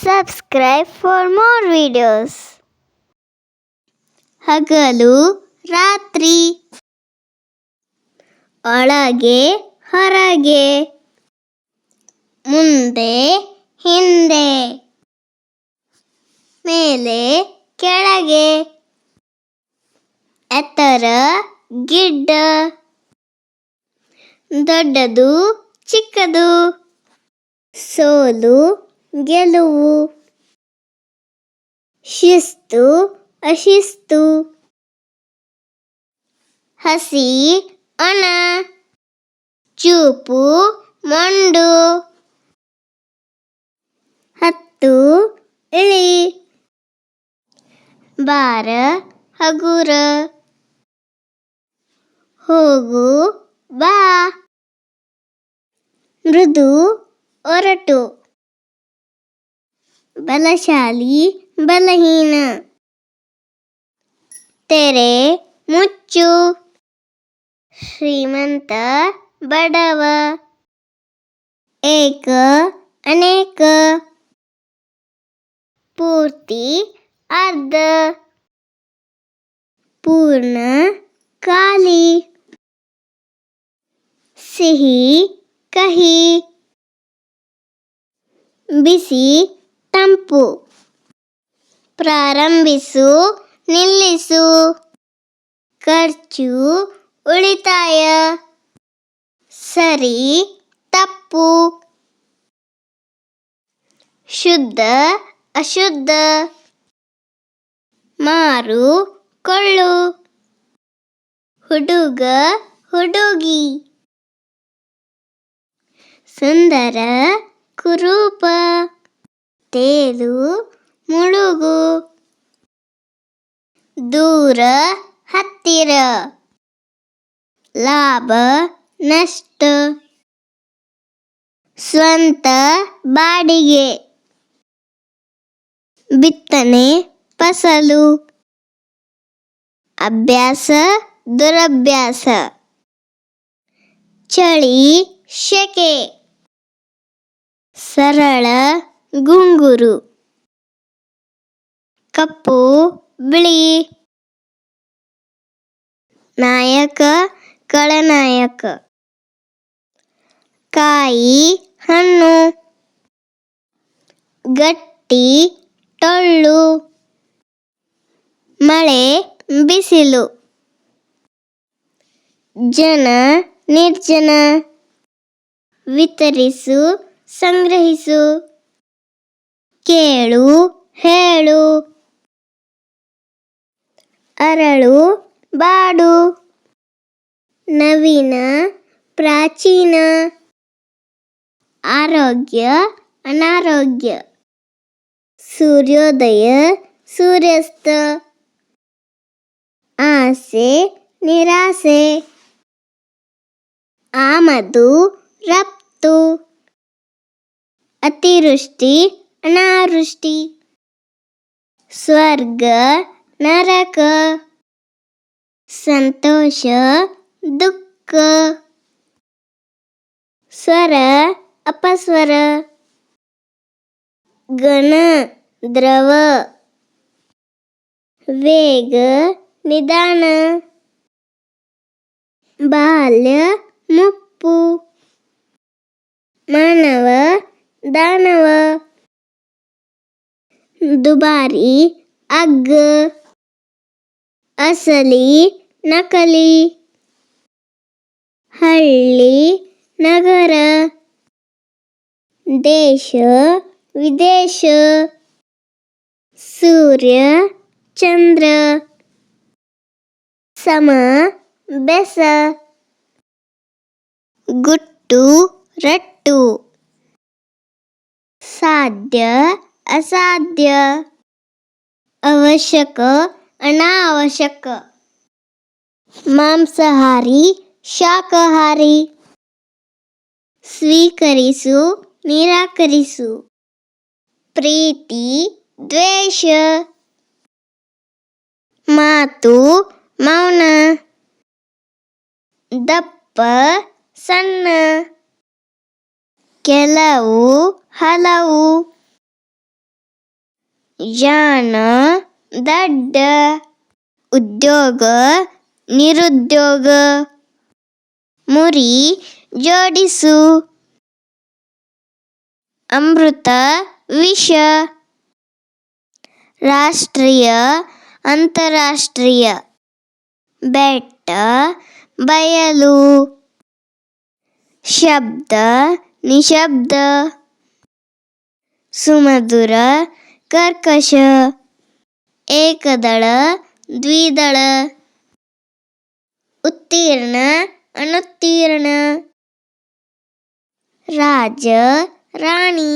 Subscribe for more videos ಹಗಲು ರಾತ್ರಿ. ಒಳಗೆ, ಹೊರಗೆ. ಮುಂದೆ, ಹಿಂದೆ. ಮೇಲೆ, ಕೆಳಗೆ. ಎತ್ತರ, ಗಿಡ್ಡ. ದೊಡ್ಡದು, ಚಿಕ್ಕದು. ಸೋಲು ಗೆಲುವು. ಶಿಸ್ತು, ಅಶಿಸ್ತು. ಹಸಿ, ಒಣ. ಚೂಪು, ಮಂಡು. ಹತ್ತು, ಇಳಿ. ಬಾರ, ಹಗುರ. ಹೋಗು, ಬಾ. ಮೃದು, ಒರಟು. ಬಲಶಾಲಿ ಬಲಹೀನ ತೆರೆ ಮುಚ್ಚು ಶ್ರೀಮಂತ ಬಡವ ಏಕ ಅನೇಕ ಪೂರ್ತಿ ಅರ್ಧ ಪೂರ್ಣ ಖಾಲಿ ಸಿಹಿ ಕಹಿ ಬಿಸಿ ತಂಪು. ಪ್ರಾರಂಭಿಸು, ನಿಲ್ಲಿಸು. ಖರ್ಚು ಉಳಿತಾಯ. ಸರಿ, ತಪ್ಪು. ಶುದ್ಧ, ಅಶುದ್ಧ. ಮಾರು, ಕೊಳ್ಳು. ಹುಡುಗ, ಹುಡುಗಿ. ಸುಂದರ, ಕುರೂಪ. ತೇಲು ಮುಳುಗು. ದೂರ ಹತ್ತಿರ. ಲಾಭ ನಷ್ಟ. ಸ್ವಂತ ಬಾಡಿಗೆ. ಬಿತ್ತನೆ ಫಸಲು. ಅಭ್ಯಾಸ ದುರಭ್ಯಾಸ. ಚಳಿ ಶೆಕೆ. ಸರಳ ಗುಂಗುರು. ಕಪ್ಪು, ಬಿಳಿ. ನಾಯಕ ಕಳನಾಯಕ ಕಾಯಿ, ಹಣ್ಣು. ಗಟ್ಟಿ, ಟೊಳ್ಳು. ಮಳೆ, ಬಿಸಿಲು. ಜನ, ನಿರ್ಜನ. ವಿತರಿಸು, ಸಂಗ್ರಹಿಸು. ಕೇಳು, ಹೇಳು. ಅರಳು, ಬಾಡು. ನವೀನ, ಪ್ರಾಚೀನ. ಆರೋಗ್ಯ, ಅನಾರೋಗ್ಯ. ಸೂರ್ಯೋದಯ, ಸೂರ್ಯಾಸ್ತ. ಆಸೆ, ನಿರಾಸೆ. ಆಮದು, ರಫ್ತು. ಅತಿವೃಷ್ಟಿ ಅನಾವೃಷ್ಟಿ ಸ್ವರ್ಗ ನರಕ ಸಂತೋಷ ದುಃಖ ಸ್ವರ ಅಪಸ್ವರ ಗಣ ದ್ರವ ವೇಗ ನಿಧಾನ ಬಾಲ್ಯ ಮುಪ್ಪು ಮಾನವ ದಾನವ ದುಬಾರಿ, ಅಗ್ಗ, ಅಸಲಿ, ನಕಲಿ. ಹಳ್ಳಿ, ನಗರ. ದೇಶ, ವಿದೇಶ. ಸೂರ್ಯ, ಚಂದ್ರ. ಸಮ, ಬೆಸ. ಗುಟ್ಟು, ರಟ್ಟು. ಸಾಧ್ಯ ಅಸಾಧ್ಯ, ಅವಶ್ಯಕ, ಅನಾವಶ್ಯಕ. ಮಾಂಸಾಹಾರಿ ಶಾಕಾಹಾರಿ ಸ್ವೀಕರಿಸು, ನಿರಾಕರಿಸು. ಪ್ರೀತಿ, ದ್ವೇಷ. ಮಾತು, ಮೌನ. ದಪ್ಪ, ಸಣ್ಣ. ಕೆಲವು, ಹಲವು. ಜಾಣ ದಡ್ಡ ಉದ್ಯೋಗ ನಿರುದ್ಯೋಗ. ಮುರಿ ಜೋಡಿಸು. ಅಮೃತ ವಿಷ. ರಾಷ್ಟ್ರೀಯ ಅಂತಾರಾಷ್ಟ್ರೀಯ ಬೆಟ್ಟ ಬಯಲು. ಶಬ್ದ ನಿಶಬ್ದ. ಸುಮಧುರ ಕರ್ಕಶ, ಏಕದಳ, ದ್ವಿದಳ, ಉತ್ತೀರ್ಣ, ಅನುತ್ತೀರ್ಣ, ರಾಜ, ರಾಣಿ,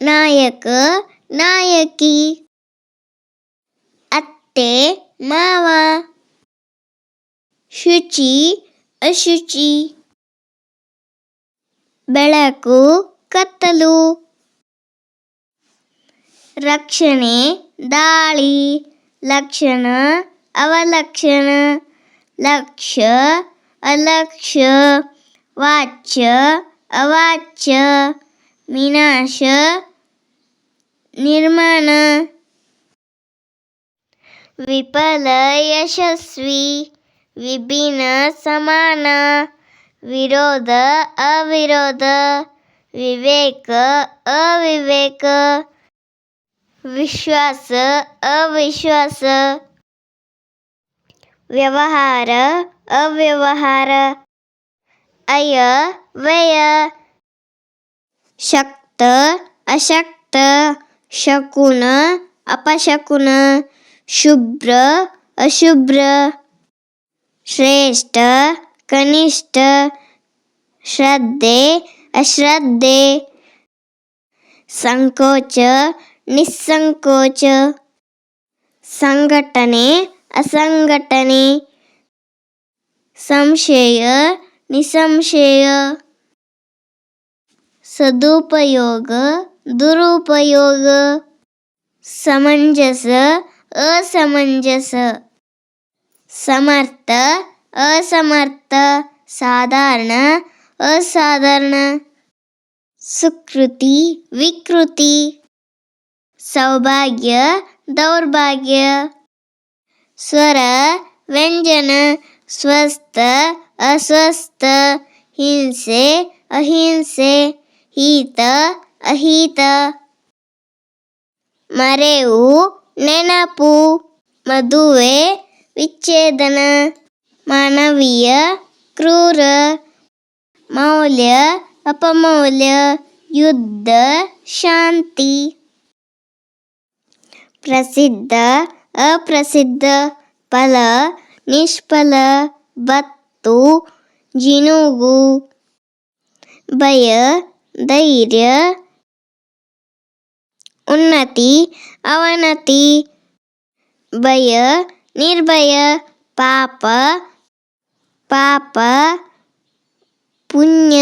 ನಾಯಕ, ನಾಯಕಿ, ಅತ್ತೆ, ಮಾವ, ಶುಚಿ, ಅಶುಚಿ, ಬೆಳಕು, ಕತ್ತಲು. ರಕ್ಷಣೆ ದಾಳಿ ಲಕ್ಷಣ ಅವಲಕ್ಷಣ ಲಕ್ಷ್ಯ ಅಲಕ್ಷ್ಯ ವಾಚ್ಯ ಅವಾಚ್ಯ ವಿನಾಶ ನಿರ್ಮಾಣ ವಿಫಲ ಯಶಸ್ವಿ ವಿಭಿನ್ನ ಸಮಾನ ವಿರೋಧ ಅವಿರೋಧ ವಿವೇಕ ಅವಿವೇಕ विश्वास अविश्वास व्यवहार अव्यवहार अय व्यय शक्त अशक्त शकुन अपशकुन शुभ्र अशुभ्र श्रेष्ठ कनिष्ठ श्रद्धे अश्रद्धे संकोच निसंकोच संघटने असंघटने संशय निसंशय सदुपयोग दुरुपयोग समंजस असमंजस समर्थ असमर्थ साधारण असाधारण सुकृती विकृती ಸೌಭಾಗ್ಯ, ದೌರ್ಭಾಗ್ಯ. ಸ್ವರ, ವ್ಯಂಜನ, ಸ್ವಸ್ಥ, ಅಸ್ವಸ್ಥ. ಹಿಂಸೆ, ಅಹಿಂಸೆ. ಹೀತ, ಅಹಿತ. ಮರೆವು, ನೆನಪು. ಮದುವೆ, ವಿಚ್ಛೇದನ. ಮಾನವೀಯ, ಕ್ರೂರ. ಮೌಲ್ಯ, ಅಪಮೌಲ್ಯ. ಯುದ್ಧ, ಶಾಂತಿ. ಪ್ರಸಿದ್ಧ ಅಪ್ರಸಿದ್ಧ ಫಲ ನಿಷ್ಫಲ ಬತ್ತು ಜಿನುಗು ಭಯ ಧೈರ್ಯ ಉನ್ನತಿ ಅವನತಿ ಭಯ ನಿರ್ಭಯ ಪಾಪ ಪಾಪ ಪುಣ್ಯ